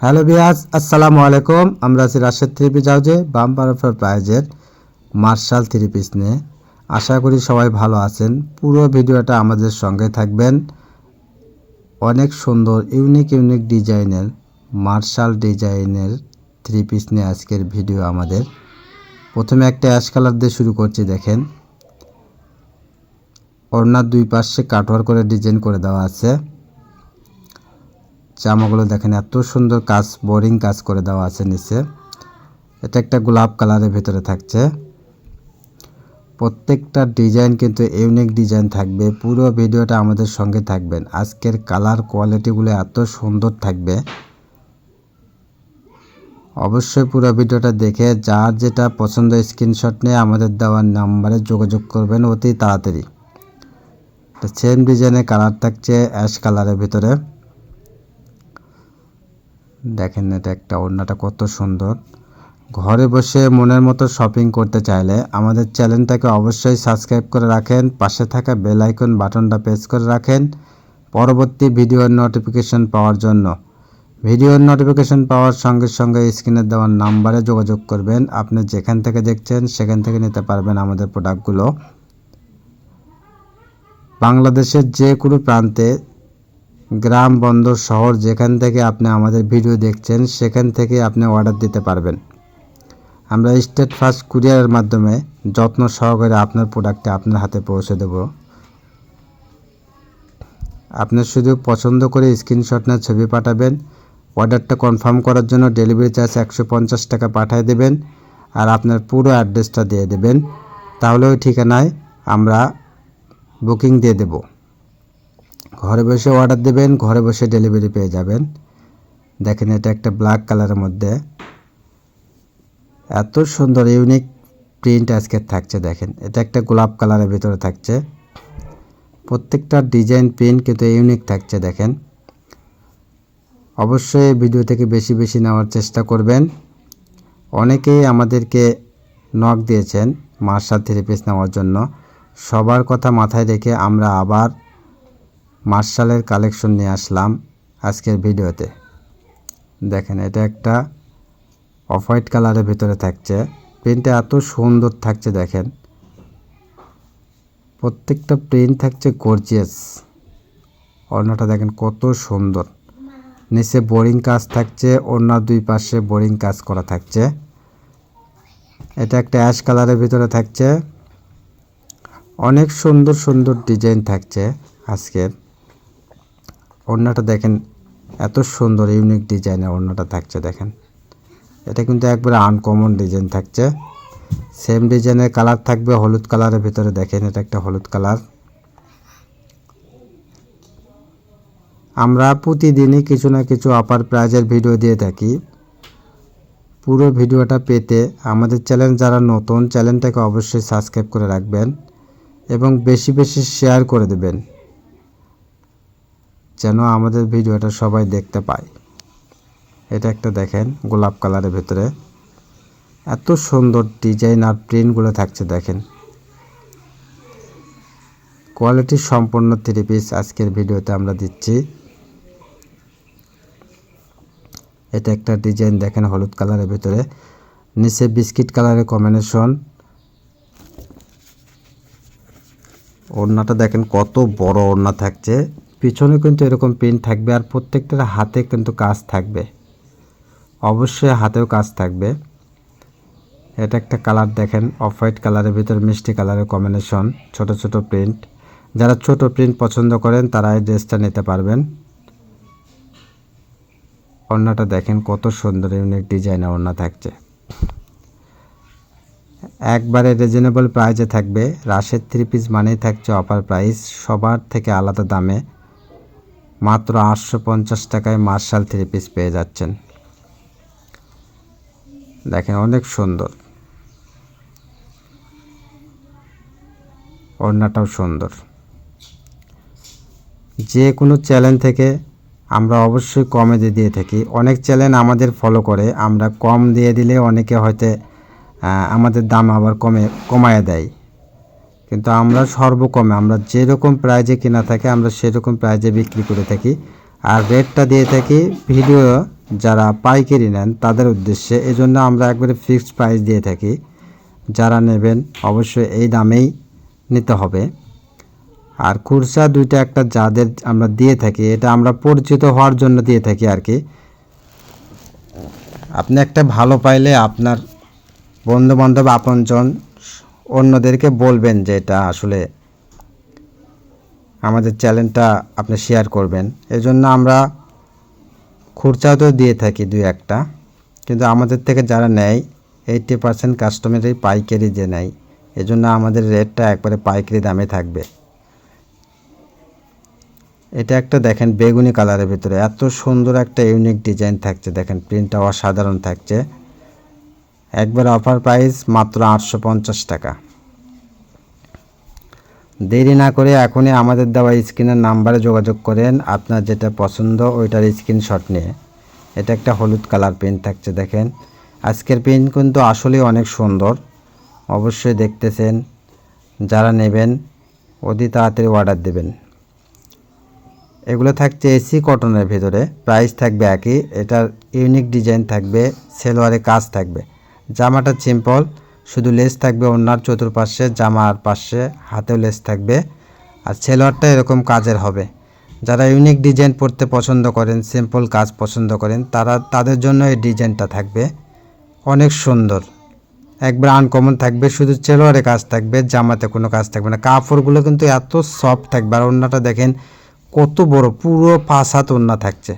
Hello বিয়াস আসসালামু আলাইকুম। আমরা আছি রাশেদ থ্রি পিস হাউজে বাম্পার অফার প্রাইজের মার্শাল থ্রি পিস নিয়ে। আশা করি সবাই ভালো আছেন। পুরো ভিডিওটা আমাদের সঙ্গে থাকবেন। অনেক সুন্দর, ইউনিক ইউনিক ডিজাইনের, মার্শাল ডিজাইনের থ্রি পিস নিয়ে আজকের ভিডিও আমাদের। প্রথমে একটা অ্যাশ কালার দিয়ে শুরু করছি, দেখেন। ওড়নার দুই পাশে কাটওয়ার করে ডিজাইন করে দেওয়া আছে। জামাগুলো দেখেন, এত সুন্দর কাজ বোরিং কাজ করে দেওয়া আছে নিচে। এটা একটা গোলাপ কালারের ভিতরে থাকছে। প্রত্যেকটা ডিজাইন কিন্তু ইউনিক ডিজাইন থাকবে। পুরো ভিডিওটা আমাদের সঙ্গে থাকবেন। আজকের কালার কোয়ালিটিগুলো এত সুন্দর থাকবে। অবশ্যই পুরো ভিডিওটা দেখে যার যেটা পছন্দ স্ক্রিনশট নিয়ে আমাদের দেওয়ার নাম্বারে যোগাযোগ করবেন অতি তাড়াতাড়ি। সেম ডিজাইনের কালার থাকছে অ্যাশ কালারের ভিতরে। দেখেন এটা একটা ওড়নাটা কত সুন্দর। ঘরে বসে মনের মতো শপিং করতে চাইলে আমাদের চ্যানেলটাকে অবশ্যই সাবস্ক্রাইব করে রাখেন, পাশে থাকা বেল আইকন বাটনটা প্রেস করে রাখেন পরবর্তী ভিডিওর নোটিফিকেশন পাওয়ার জন্য। ভিডিওর নোটিফিকেশন পাওয়ার সঙ্গে সঙ্গে স্ক্রিনে দেওয়ার নাম্বারে যোগাযোগ করবেন। আপনি যেখান থেকে দেখছেন সেখান থেকে নিতে পারবেন আমাদের প্রোডাক্টগুলো বাংলাদেশের যে কোনো প্রান্তে গ্রাম, বন্দর, শহর, যেখান থেকে আপনি আমাদের ভিডিও দেখছেন, সেখান থেকে আপনি অর্ডার দিতে পারবেন। আমরা স্টেট ফাস্ট কুরিয়ারের মাধ্যমে যত্ন সহকারে আপনার প্রোডাক্টে আপনার হাতে পৌঁছে দেব। আপনি শুধু পছন্দ করে স্ক্রিনশট না ছবি পাঠাবেন অর্ডারটা কনফার্ম করার জন্য ডেলিভারি চার্জ একশো পঞ্চাশ টাকা পাঠিয়ে দেবেন আর আপনার পুরো অ্যাড্রেসটা দিয়ে দেবেন। তাহলে ওই ঠিকানায় আমরা বুকিং দিয়ে দেবো। ঘরে বসে অর্ডার দেবেন, ঘরে বসে ডেলিভারি পেয়ে যাবেন। দেখেন এটা একটা ব্ল্যাক কালারের মধ্যে। এত সুন্দর ইউনিক প্রিন্ট আজকে থাকছে, দেখেন। এটা একটা গোলাপ কালারের ভিতরে থাকছে। প্রত্যেকটা ডিজাইন প্রিন্ট কিন্তু ইউনিক থাকছে, দেখেন। অবশ্যই ভিডিও থেকে বেশি বেশি নেওয়ার চেষ্টা করবেন। অনেকেই আমাদেরকে নক দিয়েছেন, মার্শাল থেরাপিস নেওয়ার জন্য। সবার কথা মাথায় রেখে আমরা আবার মার্শালের কালেকশন নিয়ে আসলাম আজকের ভিডিওতে। দেখেন, এটা একটা অফ হোয়াইট কালারের ভিতরে থাকছে। প্রিন্টটা এত সুন্দর থাকছে, দেখেন। প্রত্যেকটা প্রিন্ট থাকছে গর্জিয়াস ওড়নাটা দেখেন কত সুন্দর। নিচে বোরিং কাজ থাকছে ওড়নার দুই পাশে বোরিং কাজ করা থাকছে। এটা একটা অ্যাশ কালারের ভিতরে থাকছে। অনেক সুন্দর সুন্দর ডিজাইন থাকছে আজকের। ওড়নাটা দেখেন, এত সুন্দর ইউনিক ডিজাইনের ওড়নাটা থাকছে দেখেন। এটা কিন্তু একবারে আনকমন ডিজাইন থাকছে। সেম ডিজাইনের কালার থাকবে হলুদ কালারের ভিতরে, দেখেন এটা একটা হলুদ কালার আমরা প্রতিদিনই কিছু না কিছু অফার প্রাইজের ভিডিও দিয়ে থাকি। পুরো ভিডিওটা পেতে আমাদের চ্যানেল যারা নতুন চ্যানেলটাকে অবশ্যই সাবস্ক্রাইব করে রাখবেন এবং বেশি বেশি শেয়ার করে দেবেন। যেন আমাদের ভিডিওটা সবাই দেখতে পায়। এটা একটা দেখেন, গোলাপ কালারের ভেতরে। এত সুন্দর ডিজাইন আর প্রিন্টগুলো থাকছে, দেখেন। কোয়ালিটি সম্পন্ন থ্রি পিস আজকের ভিডিওতে আমরা দিচ্ছি। এটা একটা ডিজাইন, দেখেন, হলুদ কালারের ভিতরে। নিচে বিস্কিট কালারের কম্বিনেশন ওড়নাটা দেখেন, কত বড় ওড়না থাকছে। পিছনে কিন্তু এরকম প্রিন্ট থাকবে আর প্রত্যেকটার হাতে কিন্তু কাজ থাকবে। অবশ্যই হাতেও কাজ থাকবে। এটা একটা কালার দেখেন অফ হোয়াইট কালারের ভিতর মিষ্টি কালারের কম্বিনেশন ছোট ছোট প্রিন্ট যারা ছোট প্রিন্ট পছন্দ করেন, তারা এই ড্রেসটা নিতে পারবেন। ওড়নাটা দেখেন, কত সুন্দর ইউনিক ডিজাইনের ওড়না থাকছে। একবারে রিজনেবল প্রাইজে থাকবে। রাশের থ্রি পিস মানেই থাকছে অফার প্রাইস সবার থেকে আলাদা দামে। মাত্র আটশো পঞ্চাশ টাকায় মার্শাল থ্রি পিস পেয়ে যাচ্ছেন। দেখেন অনেক সুন্দর। ওড়নাটাও সুন্দর। যে কোনো চ্যানেল থেকে আমরা অবশ্যই কমে দিয়ে দিয়ে থাকি। অনেক চ্যানেল আমাদের ফলো করে। আমরা কম দিয়ে দিলে অনেকে হয়তো আমাদের দাম আবার কমে, কমায় দেয়। কিন্তু আমরা সর্বকমে, আমরা যেরকম প্রাইজে কেনা থাকে, আমরা সেরকম প্রাইজে বিক্রি করে থাকি। আর রেটটা দিয়ে থাকি ভিডিও যারা পাইকারি নেন, তাদের উদ্দেশ্যে। এজন্য আমরা একবারে ফিক্সড প্রাইস দিয়ে থাকি। যারা নেবেন, অবশ্যই এই দামেই নিতে হবে। আর খুরসা দুইটা একটা যাদের আমরা দিয়ে থাকি, এটা আমরা পরিচিত হওয়ার জন্য দিয়ে থাকি আর কি। আপনি একটা ভালো পাইলে আপনার বন্ধু বান্ধব আপনজন অন্যদেরকে বলবেন যে এটা আসলে আমাদের চ্যানেলটা আপনি শেয়ার করবেন। এজন্য আমরা খুরচাও তো দিয়ে থাকি দুই একটা, কিন্তু আমাদের থেকে যারা নেয় এইটি পার্সেন্ট কাস্টমারই পাইকারি যে নেয়। এজন্য আমাদের রেটটা একবারে পাইকারি দামে থাকবে। এটা একটা দেখেন বেগুনি কালারের ভিতরে, এত সুন্দর একটা ইউনিক ডিজাইন থাকছে। দেখেন প্রিন্টটা অসাধারণ থাকছে। একবার অফার প্রাইস মাত্র আটশো পঞ্চাশ টাকা। দেরি না করে এখনই আমাদের দেওয়া স্ক্রিনের নাম্বারে যোগাযোগ করেন। আপনার যেটা পছন্দ ওইটার স্ক্রিনশট নিয়ে। এটা একটা হলুদ কালার পেন থাকছে, দেখেন। আজকের পেন কিন্তু আসলেই অনেক সুন্দর। অবশ্যই দেখতেছেন। যারা নেবেন, অতি তাড়াতাড়ি অর্ডার দেবেন। এগুলো থাকছে এসি কটনের ভিতরে। প্রাইস থাকবে একই। এটার ইউনিক ডিজাইন থাকবে। সেলোয়ারে কাজ থাকবে। জামাটা সিম্পল শুধু লেস থাকবে ওনার চতুর্পাশে জামার পাশে, হাতেও লেস থাকবে। আর সেলোয়ারটা এরকম কাজের হবে। যারা ইউনিক ডিজাইন পড়তে পছন্দ করেন সিম্পল কাজ পছন্দ করেন, তারা তাদের জন্য এই ডিজাইনটা থাকবে। অনেক সুন্দর। একবার আনকমন থাকবে, শুধু চেলোয়ারে কাজ থাকবে, জামাতে কোনো কাজ থাকবে না। কাপড়গুলো কিন্তু এত সফট থাকবে, আর ওড়নাটা দেখেন কত বড়, পুরো পাঁচ হাত ওড়না থাকছে।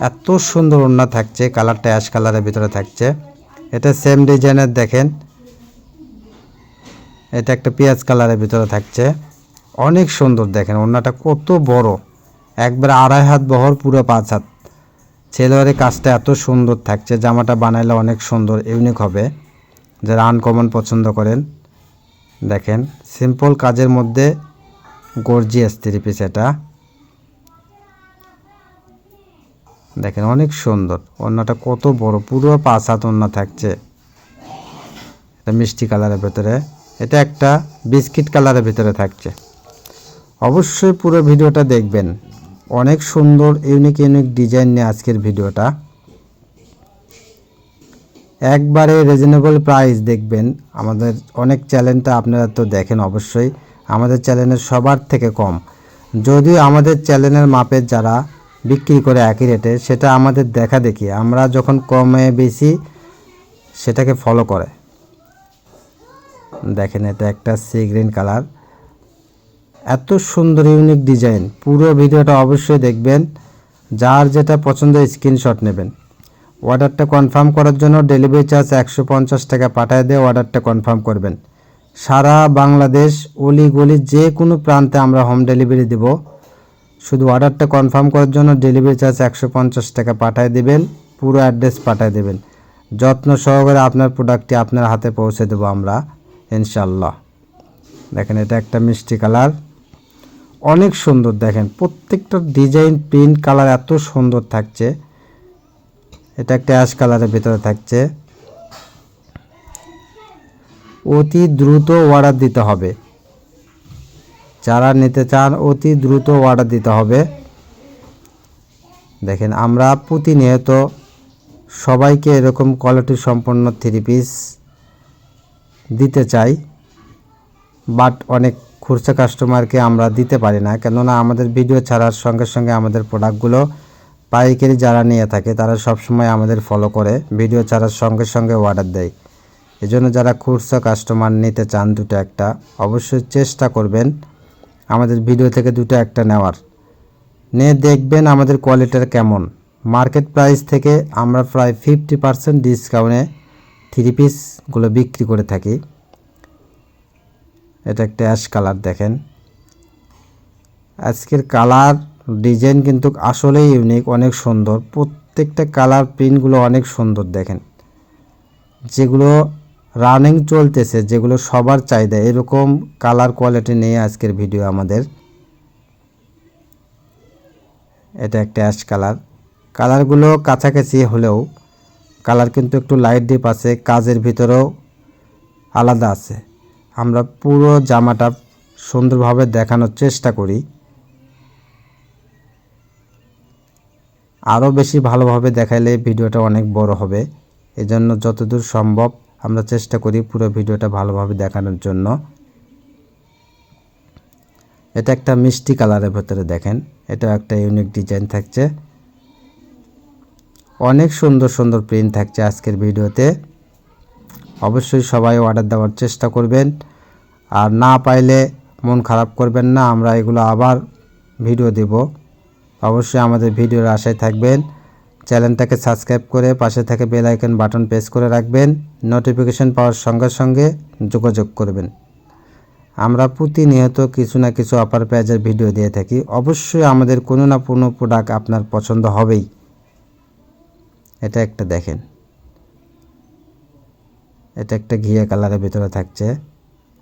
এত সুন্দর ওড়না থাকছে, কালারটা অ্যাশ কালারের ভিতরে থাকছে। এটা সেম ডিজাইনের দেখেন। এটা একটা পেঁয়াজ কালারের ভিতরে থাকছে। অনেক সুন্দর দেখেন, ওড়নাটা কত বড়। একবার আড়াই হাত বহর, পুরো পাঁচ হাত। ছেলেবারে কাজটা এত সুন্দর থাকছে, জামাটা বানাইলে অনেক সুন্দর ইউনিক হবে। যারা আনকমন পছন্দ করেন, দেখেন। সিম্পল কাজের মধ্যে গর্জিয়াস থ্রি পিস এটা। দেখেন অনেক সুন্দর। ওড়নাটা কত বড়, পুরো পাঁচ হাত ওড়না থাকছে। এটা মিষ্টি কালারের ভেতরে। এটা একটা বিস্কিট কালারের ভিতরে থাকছে। অবশ্যই পুরো ভিডিওটা দেখবেন। অনেক সুন্দর, ইউনিক ইউনিক ডিজাইন নিয়ে আজকের ভিডিওটা। একবারে রিজনেবল প্রাইস দেখবেন। আমাদের অনেক চ্যানেলটা আপনারা তো দেখেন অবশ্যই। আমাদের চ্যানেলের সবার থেকে কম। যদিও আমাদের চ্যানেলের মাপের যারা বিক্রি করে একই রেটে সেটা আমাদের দেখা দেখি। আমরা যখন কমে বেশি, সেটাকে ফলো করে। দেখেন এটা একটা সি গ্রিন কালার এত সুন্দর ইউনিক ডিজাইন পুরো ভিডিওটা অবশ্যই দেখবেন। যার যেটা পছন্দ স্ক্রিনশট নেবেন। অর্ডারটা কনফার্ম করার জন্য ডেলিভারি চার্জ একশো পঞ্চাশ টাকা পাঠিয়ে দিয়ে অর্ডারটা কনফার্ম করবেন। সারা বাংলাদেশ অলি গলি যে কোনো প্রান্তে আমরা হোম ডেলিভারি দেব। শুধু অর্ডারটা কনফার্ম করার জন্য ডেলিভারি চার্জ একশো পঞ্চাশ টাকা পাঠিয়ে দেবেন, পুরো অ্যাড্রেস পাঠিয়ে দেবেন। যত্ন সহকারে আপনার প্রোডাক্টটি আপনার হাতে পৌঁছে দেবো আমরা ইনশাল্লাহ দেখেন, এটা একটা মিষ্টি কালার অনেক সুন্দর, দেখেন, প্রত্যেকটা ডিজাইন প্রিন্ট কালার এত সুন্দর থাকছে। এটা একটা অ্যাশ কালারের ভিতরে থাকছে। অতি দ্রুত অর্ডার দিতে হবে। যারা নিতে চান, অতি দ্রুত অর্ডার দিতে হবে। দেখেন, আমরা প্রতিনিয়ত সবাইকে এরকম কোয়ালিটি সম্পন্ন থ্রি পিস দিতে চাই বাট অনেক খুচরা কাস্টমারকে আমরা দিতে পারি না। কেননা, আমাদের ভিডিও ছাড়ার সঙ্গে সঙ্গে আমাদের প্রোডাক্টগুলো পাইকারি যারা নিয়ে থাকে, তারা সবসময় আমাদের ফলো করে ভিডিও ছাড়ার সঙ্গে সঙ্গে অর্ডার দেয়। এজন্য যারা খুচরা কাস্টমার নিতে চান, দুটো একটা, অবশ্যই চেষ্টা করবেন। আমাদের ভিডিও থেকে দুটো একটা নেওয়ার। নিয়ে দেখবেন আমাদের কোয়ালিটিটা কেমন। মার্কেট প্রাইস থেকে আমরা প্রায় ফিফটি পার্সেন্ট ডিসকাউন্টে থ্রি পিসগুলো বিক্রি করে থাকি। এটা একটা অ্যাশ কালার দেখেন। আজকের কালার ডিজাইন কিন্তু আসলেই ইউনিক অনেক সুন্দর। প্রত্যেকটা কালার প্রিন্টগুলো অনেক সুন্দর দেখেন। যেগুলো রানিং চলতেছে, যেগুলো সবার চাহিদা। এরকম কালার কোয়ালিটি নিয়ে আজকের ভিডিও আমাদের। এটা একটা অ্যাশ কালার কালারগুলো কাছাকাছি হলেও কালার কিন্তু একটু লাইট ডিপ আছে, কাজের ভিতরেও আলাদা আছে। আমরা পুরো জামাটা সুন্দরভাবে দেখানোর চেষ্টা করি। আরও বেশি ভালোভাবে দেখাইলে ভিডিওটা অনেক বড় হবে। এজন্য যতদূর সম্ভব আমরা চেষ্টা করি পুরো ভিডিওটা ভালোভাবে দেখানোর জন্য। এটা একটা মিষ্টি কালারের ভেতরে দেখেন। এটা একটা ইউনিক ডিজাইন থাকছে। অনেক সুন্দর সুন্দর প্রিন্ট থাকছে আজকের ভিডিওতে। অবশ্যই সবাই অর্ডার দেওয়ার চেষ্টা করবেন। আর না পাইলে মন খারাপ করবেন না, আমরা এগুলো আবার ভিডিও দেব। অবশ্যই আমাদের ভিডিওর আশায় থাকবেন। চ্যানেলটাকে সাবস্ক্রাইব করে পাশে থেকে বেল আইকন বাটন প্রেস করে রাখবেন। নোটিফিকেশন পাওয়ার সঙ্গে সঙ্গে যোগাযোগ করবেন। আমরা প্রতিনিয়ত কিছু না কিছু অফার পেঁয়াজের ভিডিও দিয়ে থাকি। অবশ্যই আমাদের কোনো না কোনো প্রোডাক্ট আপনার পছন্দ হবেই। এটা একটা দেখেন। এটা একটা ঘিয়া কালারের ভিতরে থাকছে।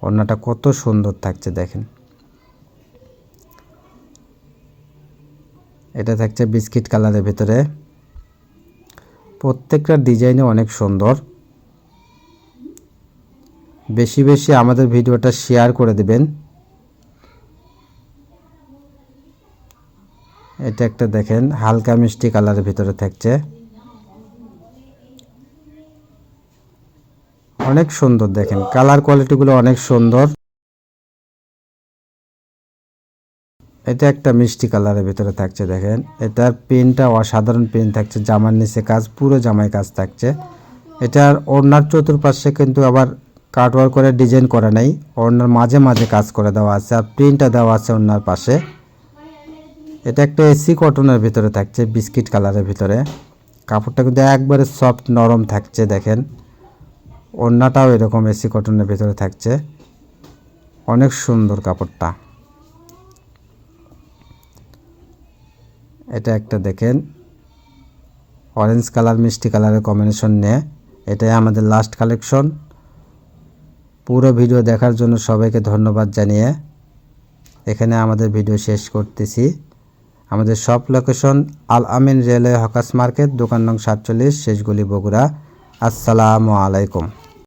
ওড়নাটা কত সুন্দর থাকছে দেখেন। এটা থাকছে বিস্কিট কালারের ভিতরে। প্রত্যেকটা ডিজাইনে অনেক সুন্দর। বেশি বেশি আমাদের ভিডিওটা শেয়ার করে দিবেন। এটা একটা দেখেন, হালকা মিষ্টি কালারের ভিতরে থাকছে। অনেক সুন্দর দেখেন, কালার কোয়ালিটিগুলো অনেক সুন্দর। এটা একটা মিষ্টি কালারের ভিতরে থাকছে দেখেন। এটার পেনটা অসাধারণ পেন থাকছে, জামার নিচে কাজ, পুরো জামায় কাজ থাকছে। এটার ওড়নার চতুর্পাশে কিন্তু আবার কাটওয়ার করে ডিজাইন করা নেই, ওড়নার মাঝে মাঝে কাজ করে দেওয়া আছে আর প্রিন্টটা দেওয়া আছে ওড়নার পাশে। এটা একটা এসি কটনের ভিতরে থাকছে, বিস্কিট কালারের ভিতরে। কাপড়টা কিন্তু একবারে সফট, নরম থাকছে দেখেন। ওড়নাটাও এরকম এসি কটনের ভিতরে থাকছে। অনেক সুন্দর কাপড়টা। এটা একটা দেখেন। অরেঞ্জ কালার মিষ্টি কালারের কম্বিনেশন নিয়ে। এটাই আমাদের লাস্ট কালেকশন পুরো ভিডিও দেখার জন্য সবাইকে ধন্যবাদ জানিয়ে এখানে আমাদের ভিডিও শেষ করতেছি। আমাদের সব location Al Amin railway hawkers market দোকান নং সাতচল্লিশ, শেষগুলি বগুড়া। আসসালামু আলাইকুম।